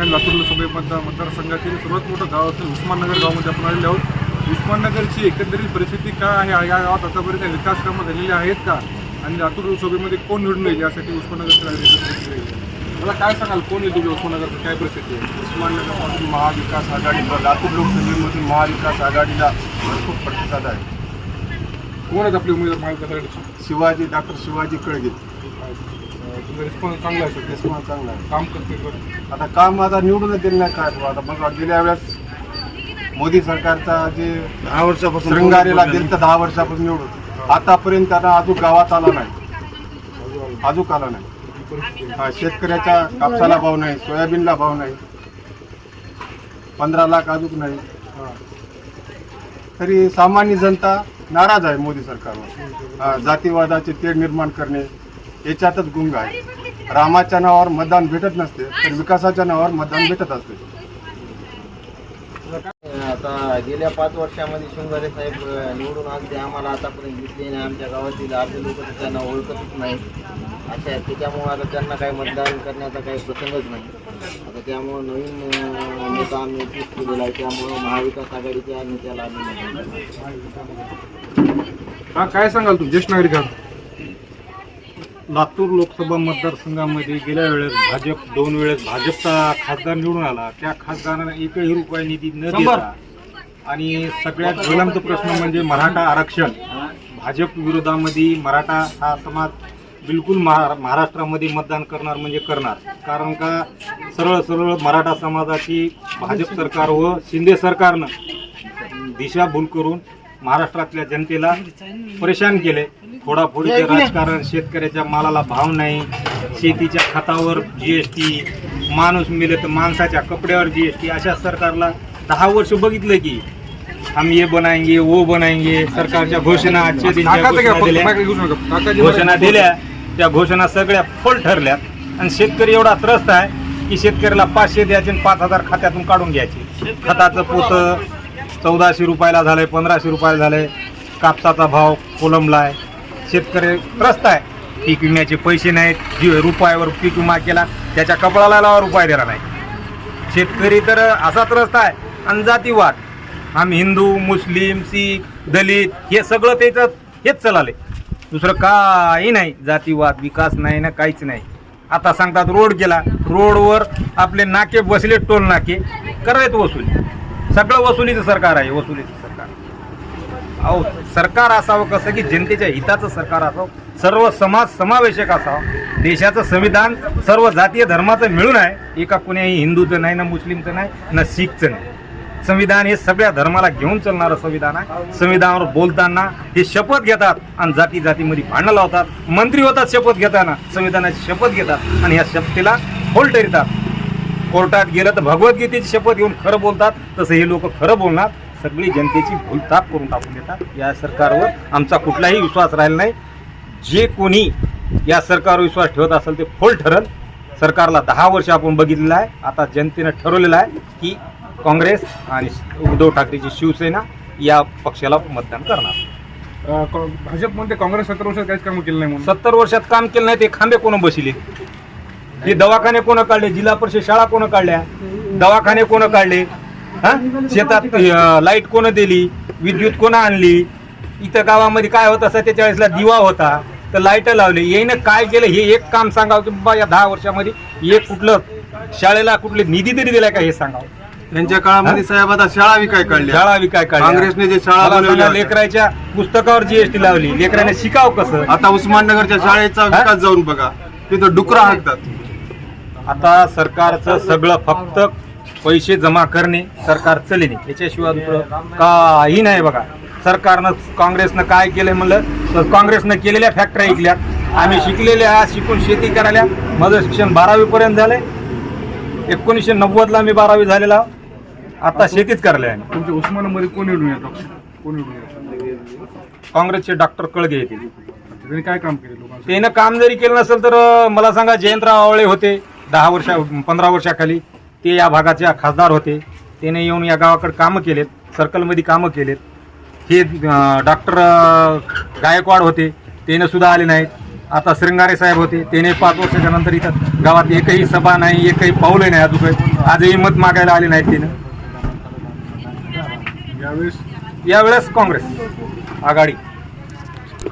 आणि लातूर लोकसभा मतदार मतदारसंघातील सर्वात मोठं गाव असलेलं उस्माननगर गावामध्ये आपण आलेले आहोत. उस्माननगरची एकंदरीत परिस्थिती काय आहे? या गावात आतापर्यंत विकास कामं झालेली आहेत का? आणि लातूर लोकसभेमध्ये कोण निवडून येईल यासाठी केले. मला काय सांगाल? कोण येईल तुझ्या उस्मानगरचं काय परिस्थिती आहे? उस्माननगरमधून महाविकास आघाडीला लातूर लोकसभेमधून महाविकास आघाडीला भरपूर प्रतिसाद आहे. कोण आहेत आपले उमेदवार महाविकास आघाडीचे? शिवाजी डॉक्टर शिवाजी कळगे. रिस्पॉन्स चांगला आहे रिस्पॉन्स चांगला आहे. काम करते बरं. आता काम आता निवडूनच दिलं नाही काय? आता बघा गेल्या वेळेस मोदी सरकारचा जे दहा वर्षापासून शृंगारीला दिलं तर दहा वर्षापासून निवडून. आतापर्यंत त्यांना अजून गावात आला नाही. अजून आला नाही. हा, शेतकऱ्याच्या कापसाला भाव नाही सोयाबीनला भाव नाही. पंधरा लाख अजून नाही. तरी सामान्य जनता नाराज आहे मोदी सरकारवर. हा, जातीवादाचे तेढ निर्माण करणे. याच्यातच गुंग आहे. रामाच्या नावावर मतदान भेटत नसते तर विकासाच्या नावावर मतदान भेटत असते. आता गेल्या पाच वर्षामध्ये शृंगारे साहेब निवडून आले. ते आम्हाला आतापर्यंत दिसले नाही. आमच्या गावातील अर्धे लोक त्यांना ओळखतच नाही. अशा आहेत. त्याच्यामुळं आता त्यांना काही मतदान करण्याचा काही प्रसंगच नाही. आता त्यामुळं नवीन नेता आम्ही चूज केलेला आहे. त्यामुळं महाविकास आघाडीच्या नेत्याला आम्ही. हा काय सांगाल तू? ज्येष्ठ नागरिक आहात. लातूर लोकसभा मतदारसंघामध्ये गेल्या वेळेस भाजप दोन वेळेस भाजपचा खासदार निवडून आला. त्या खासदारानं एकही रुपया निधी न देता आणि सगळ्यात ज्वलंत प्रश्न म्हणजे मराठा आरक्षण. भाजप विरोधामध्ये मराठा हा समाज बिलकुल महा महाराष्ट्रामध्ये मतदान करणार म्हणजे करणार. कारण का सरळ सरळ मराठा समाजाची भाजप सरकार व शिंदे सरकारनं दिशाभूल करून महाराष्ट्रातल्या जनतेला परेशान केले. फोडाफोडीचे राजकारण शेतकऱ्याच्या मालाला भाव नाही शेतीच्या खतावर जीएसटी माणूस मिले तर माणसाच्या कपड्यावर जीएसटी अशा सरकारला दहा वर्ष बघितलं की हम ये बनाएंगे वो बनाएंगे सरकारच्या घोषणा आजच्या घ्या, घोषणा दिल्या त्या घोषणा सगळ्या फोल ठरल्यात. आणि शेतकरी एवढा त्रस्त आहे की शेतकऱ्याला पाचशे द्यायचे आणि पाच हजार खात्यातून काढून घ्यायचे. खताचं पोतं चौदाशे रुपयाला झालं आहे पंधराशे रुपयाला झालंय. कापसाचा भाव कोलमलाय शेतकरी त्रस्त आहे. पीक विम्याचे पैसे नाहीत. जी रुपयावर पीक विमा केला त्याच्या कपडाला लावा रुपये देणार नाही. शेतकरी तर असा त्रस्त आहे. आणि जातीवाद आम्ही हिंदू मुस्लिम सीख दलित हे सगळं त्याचं हेच चलाले दुसरं काही नाही. जातीवाद विकास नाही ना काहीच नाही. आता सांगतात रोड गेला. रोडवर आपले नाके बसले टोल नाके करायत वसूल. सगळं वसुलीचं सरकार आहे वसुलीचं सरकार. अहो सरकार असावं कसं की जनतेच्या हिताचं सरकार असावं? सर्व समाज समावेशक असावं. देशाचं संविधान सर्व जातीय धर्माचं मिळून आहे. एका कुण्याही हिंदूचं नाही ना मुस्लिमचं नाही ना शीखचं नाही. संविधान हे सगळ्या धर्माला घेऊन चालणारं संविधान आहे. संविधानावर बोलताना हे शपथ घेतात आणि जाती जातीमध्ये भांडणं लावतात. मंत्री होतात शपथ घेताना. संविधानाची शपथ घेतात आणि या शपथेला होल ठरतात कोर्टात गेलं तर भगवद्गीतेची शपथ घेऊन खरं बोलतात तसं हे लोक खरं बोलणार. सगळी जनतेची भूलताप करून टाकून देतात. या सरकारवर आमचा कुठलाही विश्वास राहिला नाही. जे कोणी या सरकारवर विश्वास ठेवत असेल ते फोल ठरल. सरकारला दहा वर्ष आपण बघितलेलं आहे. आता जनतेनं ठरवलेलं आहे की काँग्रेस आणि उद्धव ठाकरेची शिवसेना या पक्षाला मतदान करणार. अं, का- भाजप म्हणते काँग्रेस सत्तर वर्षात काहीच काम केलं नाही म्हणून. सत्तर वर्षात काम केलं नाही ते खांबे कोण बसले? हे दवाखाने कोण काढले? जिल्हा परिषद शाळा कोण काढल्या? दवाखाने कोण काढले? हा? शेतात लाइट कोण दिली? विद्युत कोण आणली? इथं गावामध्ये काय होतं सत्तेचाळीसला दिवा होता. तर लाइट लावली. येईनं काय केलं? हे एक काम सांगावं की बाबा या दहा वर्षामध्ये एक कुठलं शाळेला कुठले निधी तरी दिलाय का हे सांगावं? त्यांच्या काळामध्ये साहेब आता शाळा विकाय काढल्या. शाळा विकाय काढल्या. काँग्रेसने जे शाळा. लेकराच्या पुस्तकावर जीएसटी लावली. लेकराने शिकाव कसं? आता उस्माननगरच्या शाळेचा विकास जाऊन बघा. तिथं डुकरं हाकतात. आता सरकारचं सगळं फक्त पैसे जमा करणे सरकार चलेने. याच्याशिवाय दुसरं काही नाही बघा. सरकारनं काँग्रेसनं काय केलंय म्हणलं तर काँग्रेसनं केलेल्या फॅक्टऱ्या ऐकल्यात. आम्ही शिकलेल्या शिकून शेती करायला. माझं शिक्षण बारावीपर्यंत झालंय. एकोणीसशे नव्वदला मी बारावी झालेला. आता शेतीच करायला आहे तुमच्या उस्मानामध्ये कोण निवडून येतो? कोण निवडून येतो? काँग्रेसचे डॉक्टर कळगे त्यांनी काय काम केले? त्यानं काम जरी केलं नसेल तर मला सांगा जयंतराव आवळे होते. दहा वर्षा पंधरा वर्षाखाली ते या भागाचे खासदार होते. त्याने येऊन या गावाकडे कामं केलेत सर्कलमध्ये कामं केलेत. हे डॉक्टर गायकवाड होते त्याने सुद्धा आले नाहीत. आता श्रंगारे साहेब होते त्याने पाच वर्षाच्या नंतर इथं गावात एकही सभा नाही एकही पाऊलही नाही अजून काही. आजही मत मागायला आले नाहीत तिनं यावेळेस? यावेळेस काँग्रेस आघाडी.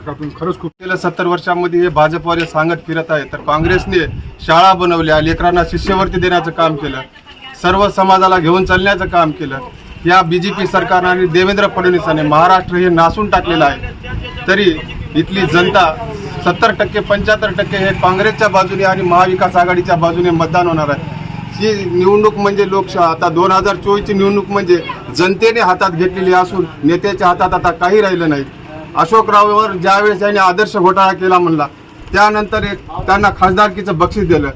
आपण खरंच खूप गेल्या सत्तर वर्षामध्ये हे भाजपवाले सांगत फिरत आहे तर काँग्रेसने शाळा बनवल्या लेकरांना शिष्यवृत्ती देण्याचं काम केलं सर्व समाजाला घेऊन चालण्याचं काम केलं. या बी जे पी सरकारनं आणि देवेंद्र फडणवीसांनी महाराष्ट्र हे नासून टाकलेलं आहे. तरी इथली जनता सत्तर टक्के पंच्याहत्तर टक्के हे काँग्रेसच्या बाजूने आणि महाविकास आघाडीच्या बाजूने मतदान होणार आहे. ही निवडणूक म्हणजे लोकशाही. आता दोन हजार चोवीसची निवडणूक म्हणजे जनतेने हातात घेतलेली असून नेत्याच्या हातात आता काही राहिलं नाही. अशोकराववर ज्यावेळेस त्यांनी आदर्श घोटाळा केला म्हणला त्यानंतर एक त्यांना खासदारकीचं बक्षीस दिलं.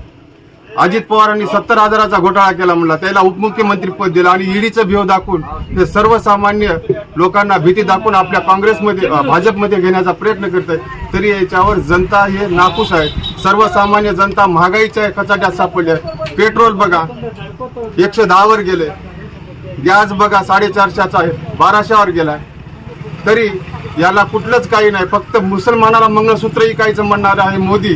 अजित पवारांनी सत्तर हजाराचा घोटाळा केला म्हणला त्याला उपमुख्यमंत्री पद दिलं आणि ईडीचं भिव दाखवून ते सर्वसामान्य लोकांना भीती दाखवून आपल्या काँग्रेसमध्ये भाजपमध्ये घेण्याचा प्रयत्न करत आहे तरी याच्यावर जनता हे नाखुश आहे सर्वसामान्य जनता महागाईच्या कचाट्यात सापडल्या पेट्रोल बघा एकशे दहावर गेले. गॅस बघा साडेचारशेचा आहे बाराशेवर गेला तरी याला कुठलंच काही नाही. फक्त मुसलमानाला मंगळसूत्र इकायचं म्हणणार आहे मोदी.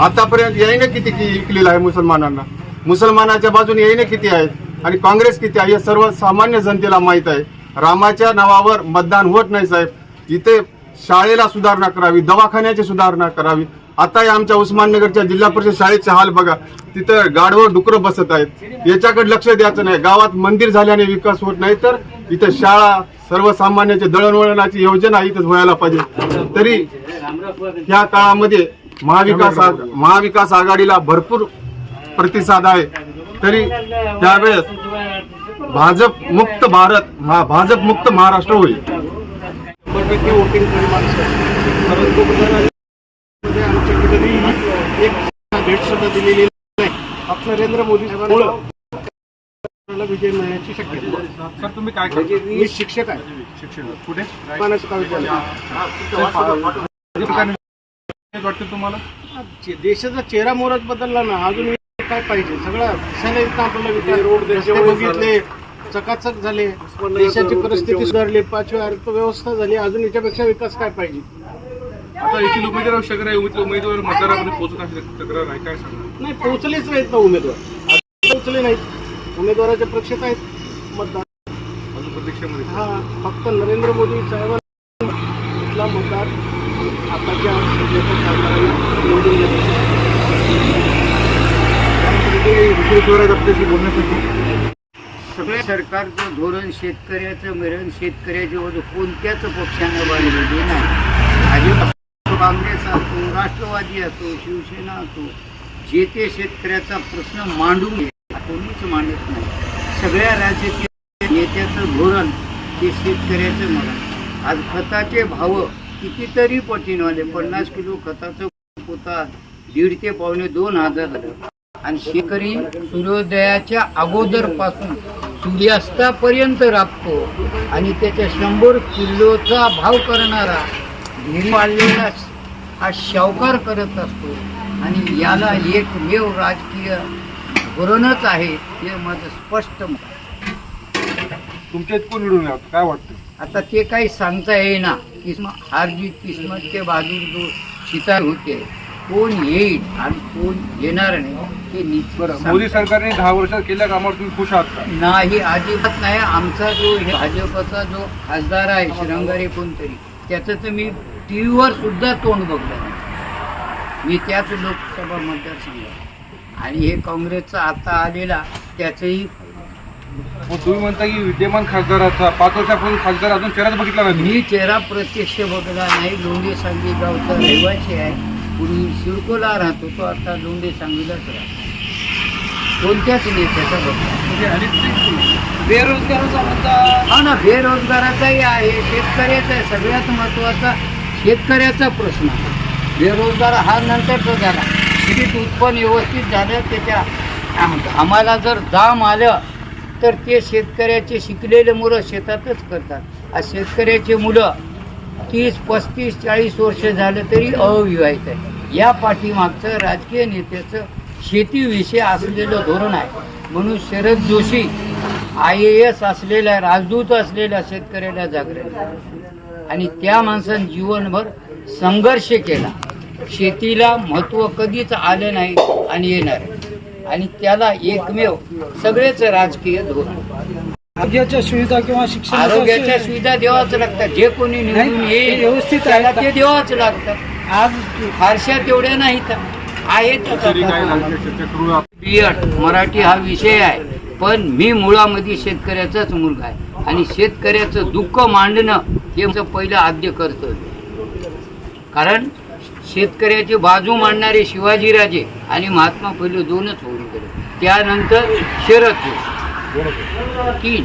आतापर्यंत यायने किती कि- इकलेलं आहे मुसलमानांना? मुसलमानाच्या बाजूने यायने किती आहेत? आणि काँग्रेस किती आहे? हे सर्व सामान्य जनतेला माहीत आहे. रामाच्या नावावर मतदान होत नाही साहेब. इथे शाळेला सुधारणा करावी दवाखान्याची सुधारणा करावी. आता आमच्या उस्माननगरच्या जिल्हा परिषद शाळेचे हाल बघा. तिथं गाढवं डुकरं बसत आहेत. याच्याकडे लक्ष द्यायचं नाही. गावात मंदिर झाल्याने विकास होत नाही तर इथं शाळा सर्वसामान्याची दळणवळणाची योजना इथं व्हायला पाहिजे. तरी ह्या काळामध्ये महाविकास महाविकास आघाडीला भरपूर प्रतिसाद आहे. तरी त्यावेळेस भाजप मुक्त भारत हा भाजप मुक्त महाराष्ट्र होईल. सुद्धा दिलेली नाही. फक्त नरेंद्र मोदी साहेबांना विजय मिळण्याची शक्यता सर तुम्ही काय करता? मी शिक्षक आहे. वाटतं तुम्हाला? देशाचा चेहरा मोरच बदलला ना अजून काय पाहिजे? सगळं दिसायला इथं आपल्याला विकास रोड रस्ते बघितले चकाचक झाले. देशाची परिस्थिती सुधारली पाचवी अर्थव्यवस्था झाली अजून याच्यापेक्षा विकास काय पाहिजे? आता येथील उमेदवार आहे उमेदवार उमेदवार मतदारामध्ये पोहोचत असेल तक्रार आहे काय सांगणार? नाही पोहोचलेच नाहीत ना उमेदवार. पोहोचले नाहीत. उमेदवाराच्या प्रक्षेत आहेत. मतदार अजून प्रतीक्षेमध्ये? हा फक्त नरेंद्र मोदी साहेबांना इथला मतदार आताच्या सध्याच्या निवडून आपल्याशी बोलण्यासाठी. सगळ्या सरकारचं धोरण शेतकऱ्याचं मिळून शेतकऱ्याच्या कोणत्याच पक्षानं बांधलेले नाही. भाजप काँग्रेस असो राष्ट्रवादी असो शिवसेना असो जे ते शेतकऱ्याचा प्रश्न मांडून घे कोणीच मांडत नाही. सगळ्या राजकीय नेत्याचं धोरण हे शेतकऱ्याचं मरण. आज खताचे भाव कितीतरी पटीने पन्नास किलो खताचं पोता दीड ते पावणे दोन हजार झालं. आणि शेतकरी सूर्योदयाच्या अगोदरपासून सूर्यास्तापर्यंत राबतो आणि त्याच्या शंभर किलोचा भाव करणारा वाढलेला हा शावकार करत असतो. आणि याला एकमेव राजकीय धोरणच आहे हे माझं स्पष्ट. तुमच्या इथं कोण निवडून काय वाटतं आता ते काही सांगता येईना. किस्म किस्मत के बाजू जो शितार होते कोण येईल आणि कोण येणार नाही हे निश्चित मोदी सरकारने दहा वर्षात केल्या कामावर तुम्ही खुश आहात का? नाही अजिबात नाही. आमचा जो हे भाजपचा जो खासदार आहे श्रंगारे कोणतरी त्याचं तर मी टी व्हीवर सुद्धा तोंड बघलं नाही. मी त्याच लोकसभा मतदारसंघात आणि हे काँग्रेसचा आता आलेला त्याचंही मग तुम्ही म्हणता की विद्यमान खासदाराचा पाच वर्षापूर्वी खासदार अजून चेहराच बघितला नाही मी चेहरा प्रत्यक्ष बघला नाही. लोंढे सांगली गावचा रहिवासी आहे. पूर्वी सिडकोला राहतो तो आता लोंढे सांगलीलाच राहतो. कोणत्याच नेत्याचा बघला बेरोजगाराचा मुद्दा हा ना बेरोजगाराचाही आहे. शेतकऱ्याचा आहे. सगळ्यात महत्त्वाचा शेतकऱ्याचा प्रश्न. बेरोजगार हा नंतरचा झाला. शेतीत उत्पन्न व्यवस्थित झालं त्याच्या आम्हाला जर दाम आलं तर ते शेतकऱ्याचे शिकलेले मुलं शेतातच करतात. आज शेतकऱ्याचे मुलं तीस पस्तीस चाळीस वर्ष झालं तरी अविवाहित आहे या पाठीमागचं राजकीय नेत्याचं शेतीविषयी असलेलं धोरण आहे. म्हणून Sharad Joshi I A S असलेल्या राजदूत असलेल्या शेतकऱ्याला जागरण. आणि त्या माणसानं जीवनभर संघर्ष केला. शेतीला महत्त्व कधीच आलं नाही आणि येणार. आणि त्याला एकमेव सगळेच राजकीय धोरण. आरोग्याच्या सुविधा किंवा शिक्षण आरोग्याच्या सुविधा देवाच लागतात. जे कोणी निवडून येईल व्यवस्थित त्याला आहेत. ते देवाच लागतात. आज फारशा तेवढ्या नाहीत. आहेत बियड मराठी हा विषय आहे. पण मी मुळामध्ये शेतकऱ्याचाच मुलगा आहे. आणि शेतकऱ्याचं दुःख मांडणं हे आमचं पहिलं आद्य कर्तव्य. कारण शेतकऱ्याची बाजू मांडणारे शिवाजीराजे आणि महात्मा फुले दोनच होऊन गेले. त्यानंतर शरद तीन.